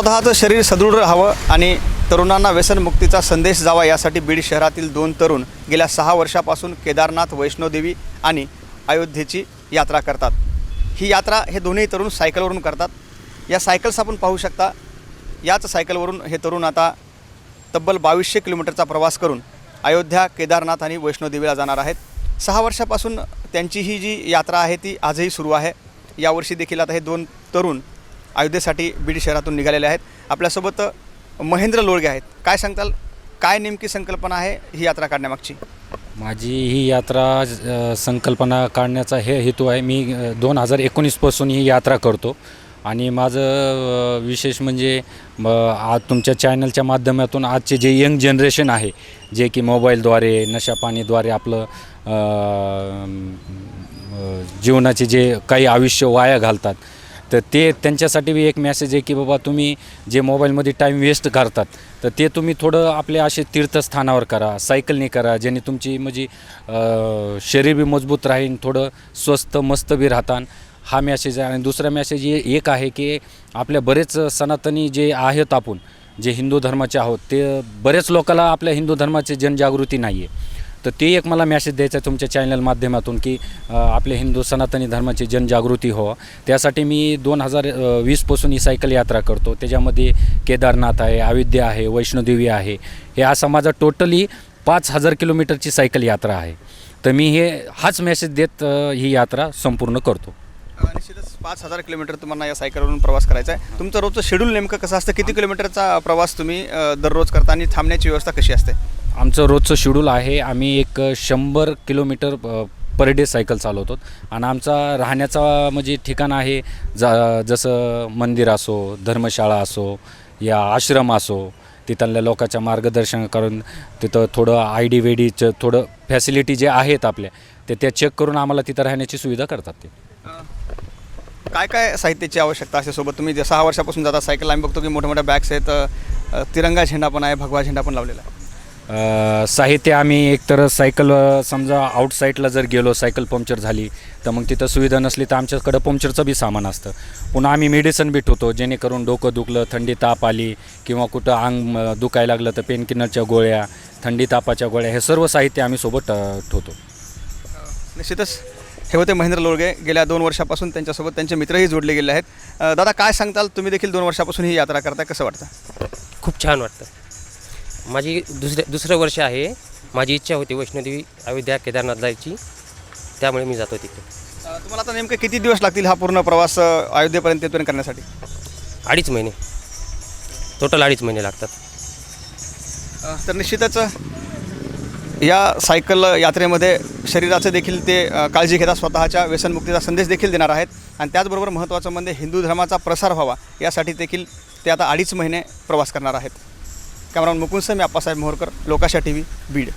स्वतःचं शरीर सदृढ राहावं आणि तरुणांना व्यसनमुक्तीचा संदेश जावा यासाठी बीड शहरातील दोन तरुण गेल्या सहा वर्षापासून केदारनाथ वैष्णोदेवी आणि अयोध्येची यात्रा करतात. ही यात्रा हे दोन्ही तरुण सायकलवरून करतात. या सायकल्स आपण पाहू शकता. याच सायकलवरून हे तरुण आता तब्बल बावीसशे किलोमीटरचा प्रवास करून अयोध्या केदारनाथ आणि वैष्णोदेवीला जाणार आहेत. सहा वर्षापासून त्यांची ही जी यात्रा आहे ती आजही सुरू आहे. यावर्षी देखील आता हे दोन तरुण अयोध्येसाठी बीड शहरातून निघालेले आहेत. आपल्यासोबत महेंद्र लोळगे आहेत. काय सांगताल? काय नेमकी संकल्पना आहे ही यात्रा काढण्यामागची? माझी ही यात्रा संकल्पना काढण्याचा हे हेतू आहे. मी दोन हजार एकोणीसपासून ही यात्रा करतो. आणि माझं विशेष म्हणजे आज तुमच्या चॅनलच्या माध्यमातून आजचे जे यंग जनरेशन आहे जे की मोबाईलद्वारे नशापाणीद्वारे आपलं जीवनाचे जे काही आयुष्य वाया घालतात तर ते त्यांच्यासाठी बी एक मेसेज आहे की बाबा तुम्ही जे मोबाईलमध्ये टाईम वेस्ट करतात तर ते तुम्ही थोडं आपले असे तीर्थस्थानावर करा सायकलने करा ज्याने तुमची म्हणजे शरीर बी मजबूत राहील थोडं स्वस्त मस्त बी राहतान. हा मेसेज आहे. आणि दुसरा मेसेज हे एक आहे की आपल्या बरेच सनातनी जे आहेत आपण जे हिंदू धर्माचे आहोत ते बरेच लोकांना आपल्या हिंदू धर्माची जनजागृती नाही आहे तर ते एक मला मॅसेज द्यायचा आहे तुमच्या चॅनल माध्यमातून की अ, आपल्या हिंदू सनातनी धर्माची जनजागृती हो. त्यासाठी मी दोन हजार वीसपासून ही सायकल यात्रा करतो. त्याच्यामध्ये केदारनाथ आहे अयोध्या आहे वैष्णोदेवी आहे. हे असा माझा टोटली पाच हजार किलोमीटरची सायकल यात्रा आहे. तर मी हे हाच मेसेज देत ही यात्रा संपूर्ण करतो. निश्चितच पाच हजार किलोमीटर तुम्हाला या सायकलवरून प्रवास करायचा आहे. तुमचं रोजचं शेड्यूल नेमकं कसं असतं? किती किलोमीटरचा प्रवास तुम्ही दररोज करता आणि थांबण्याची व्यवस्था कशी असते? आमचं रोजचं शेड्यूल आहे. आम्ही एक शंभर किलोमीटर पर डे सायकल चालवतो. आणि आमचा राहण्याचा म्हणजे ठिकाण आहे जा जसं मंदिर असो धर्मशाळा असो या आश्रम असो तिथल्या लोकांच्या मार्गदर्शन करून तिथं थोडं आय डी वेडीचं थोडं फॅसिलिटी जे आहेत आपल्या ते त्या चेक करून आम्हाला तिथं राहण्याची सुविधा करतात ते. काय काय साहित्याची आवश्यकता असते सोबत? तुम्ही जे सहा वर्षापासून जाता सायकल आम्ही बघतो की मोठ्या मोठ्या बॅग्स आहेत तिरंगा झेंडा पण आहे भगवा झेंडा पण लावलेला आहे. अ, साहित्य आम्ही एकतर सायकल अ, समजा आउटसाईडला जर गेलो सायकल पंक्चर झाली तर मग तिथं सुविधा नसली तर आमच्याकडं पंक्चरचं बी सामान असतं. पुन्हा आम्ही मेडिसन बी ठेवतो जेणेकरून डोकं दुखलं थंडी ताप आली किंवा कुठं अंग अ, दुखायला लागलं तर पेन किलरच्या गोळ्या थंडी तापाच्या गोळ्या हे सर्व साहित्य आम्ही सोबत अ, ठेवतो. निश्चितच. हे होते महेंद्र लोळगे. गेल्या दोन वर्षापासून त्यांच्यासोबत त्यांचे मित्रही जोडले गेले आहेत. अ, दादा काय सांगताल? तुम्ही देखील दोन वर्षापासून ही यात्रा करताय कसं वाटतं? खूप छान वाटतं. माझी दुसरे दुसरं वर्ष आहे. माझी इच्छा होती वैष्णोदेवी अयोध्या केदारनाथ जायची. त्यामुळे मी जातो तिथे. तुम्हाला आता नेमके किती दिवस लागतील हा पूर्ण प्रवास अयोध्येपर्यंत येथपर्यंत करण्यासाठी? अडीच महिने. टोटल अडीच महिने लागतात. अ, तर निश्चितच या सायकल यात्रेमध्ये शरीराचं देखील ते अ, काळजी घेतात स्वतःच्या व्यसनमुक्तीचा संदेश देखील देणार आहेत. आणि त्याचबरोबर महत्त्वाचं म्हणजे हिंदू धर्माचा प्रसार व्हावा यासाठी देखील ते आता अडीच महिने प्रवास करणार आहेत. कॅमेरामन मुकुंद मी अप्पासाहेब मोहरकर लोकाशा टी व्ही बीड.